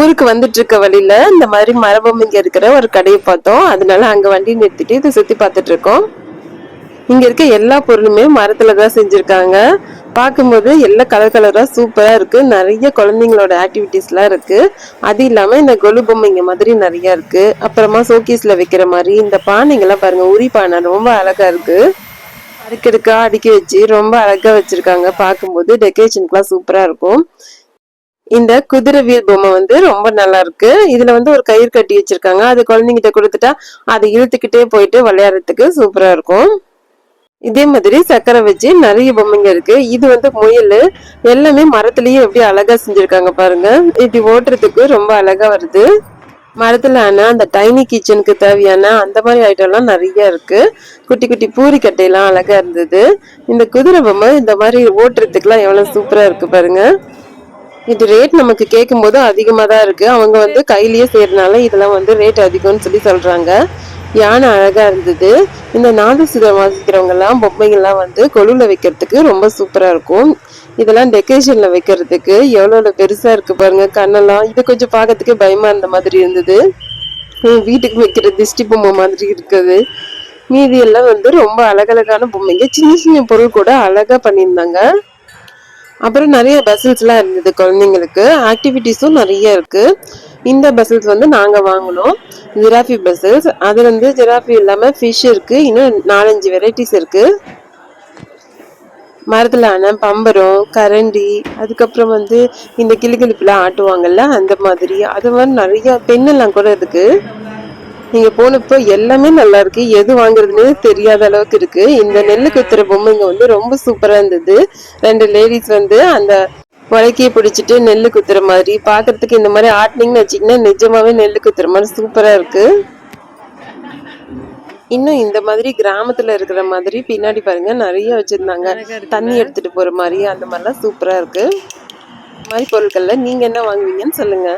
ஊருக்கு வந்துட்டு இருக்க வழியில இந்த மாதிரி மரபொம்மைங்க இருக்கிற ஒரு கடையை பார்த்தோம். அதனால அங்க வண்டி நிறுத்திட்டு இதை சுத்தி பார்த்துட்டு இருக்கோம். இங்க இருக்க எல்லா பொருளுமே மரத்துல தான் செஞ்சிருக்காங்க. பார்க்கும்போது எல்லா கலர் கலரா சூப்பரா இருக்கு. நிறைய குழந்தைங்களோட ஆக்டிவிட்டிஸ்லாம் இருக்கு. அது இல்லாம இந்த கொலு பொம்மைங்க மாதிரி நிறைய இருக்கு. அப்புறமா ஷோகேஸ்ல வைக்கிற மாதிரி இந்த பானைங்கெல்லாம் பாருங்க உரி பானை ரொம்ப அழகா இருக்கு. அடுக்கடுக்கா அடுக்கி வச்சு ரொம்ப அழகா வச்சிருக்காங்க. பார்க்கும்போது டெக்கரேஷனுக்குலாம் சூப்பரா இருக்கும். இந்த குதிரை வீல் பொம்மை வந்து ரொம்ப நல்லா இருக்கு இதுல வந்து ஒரு கயிறு கட்டி வச்சிருக்காங்க. அது குழந்தைங்கிட்ட கொடுத்துட்டா அதை இழுத்துக்கிட்டே போயிட்டு விளையாடுறதுக்கு சூப்பரா இருக்கும். இதே மாதிரி சக்கரை வச்சு நிறைய பொம்மைங்க இருக்கு. இது வந்து முயல். எல்லாமே மரத்துலயே எப்படி அழகா செஞ்சிருக்காங்க பாருங்க. இப்படி ஓட்டுறதுக்கு ரொம்ப அழகா வருது. மரத்துல ஆனா அந்த டைனி கிச்சனுக்கு தேவையான அந்த மாதிரி ஐட்டம்லாம் நிறைய இருக்கு. குட்டி குட்டி பூரி கட்டையெல்லாம் அழகா இருந்தது. இந்த குதிரை பொம்மை இந்த மாதிரி ஓட்டுறதுக்குலாம் எவ்வளவு சூப்பரா இருக்கு பாருங்க. இது ரேட் நமக்கு கேட்கும்போது அதிகமாக தான் இருக்கு. அவங்க வந்து கையிலேயே செய்யறதுனால இதெல்லாம் வந்து ரேட் அதிகம்னு சொல்லி சொல்றாங்க. யானை அழகா இருந்தது. இந்த நாதசுரம் வாசிக்கிறவங்க எல்லாம் பொம்மைகள்லாம் வந்து கொலுல வைக்கிறதுக்கு ரொம்ப சூப்பரா இருக்கும். இதெல்லாம் டெக்கரேஷன்ல வைக்கிறதுக்கு எவ்வளவு பெருசா இருக்கு பாருங்க கண்ணெல்லாம். இது கொஞ்சம் பார்க்கறதுக்கு பயமா இருந்த மாதிரி இருந்தது. வீட்டுக்கு வைக்கிற திஷ்டி பொம்மை மாதிரி இருக்குது. மீதி எல்லாம் வந்து ரொம்ப அழகழகான பொம்மைங்க. சின்ன சின்ன பொருள் கூட அழகா பண்ணியிருந்தாங்க. அப்புறம் நிறைய பெசல்ஸ்லாம் இருந்தது குழந்தைங்களுக்கு. ஆக்டிவிட்டீஸும் நிறைய இருக்குது இந்த பெசல்ஸ் வந்து நாங்கள் வாங்கினோம். ஜிராஃபி பெசல்ஸ் அது வந்து ஜிராஃபி இல்லாமல் ஃபிஷ் இருக்குது இன்னும் நாலஞ்சு வெரைட்டிஸ் இருக்குது மரத்திலான பம்பரம் கரண்டி அதுக்கப்புறம் வந்து இந்த கிளிகிளிப்புலாம் ஆட்டுவாங்கல்ல அந்த மாதிரி. அது மாதிரி நிறையா பெண்ணெல்லாம் கூட இருக்குது நீங்க போனப்போ எல்லாமே நல்லா இருக்கு. எது வாங்குறதுன்னு தெரியாத அளவுக்கு இருக்கு. இந்த நெல்லு குத்துற பொம்மைங்க வந்து ரொம்ப சூப்பரா இருந்தது. ரெண்டு லேடிஸ் வந்து அந்த உலக்கையை பிடிச்சிட்டு நெல்லு குத்துற மாதிரி பார்க்கிறதுக்கு இந்த மாதிரி ஆட்டினீங்கன்னு வச்சிங்கன்னா நிஜமாவே நெல்லு குத்துற மாதிரி சூப்பரா இருக்கு. இன்னும் இந்த மாதிரி கிராமத்துல இருக்கிற மாதிரி பின்னாடி பாருங்க நிறைய வச்சிருந்தாங்க. தண்ணி எடுத்துட்டு போற மாதிரி அந்த மாதிரிலாம் சூப்பரா இருக்கு. இந்த மாதிரி பொருட்கள்ல நீங்க என்ன வாங்குவீங்கன்னு சொல்லுங்க.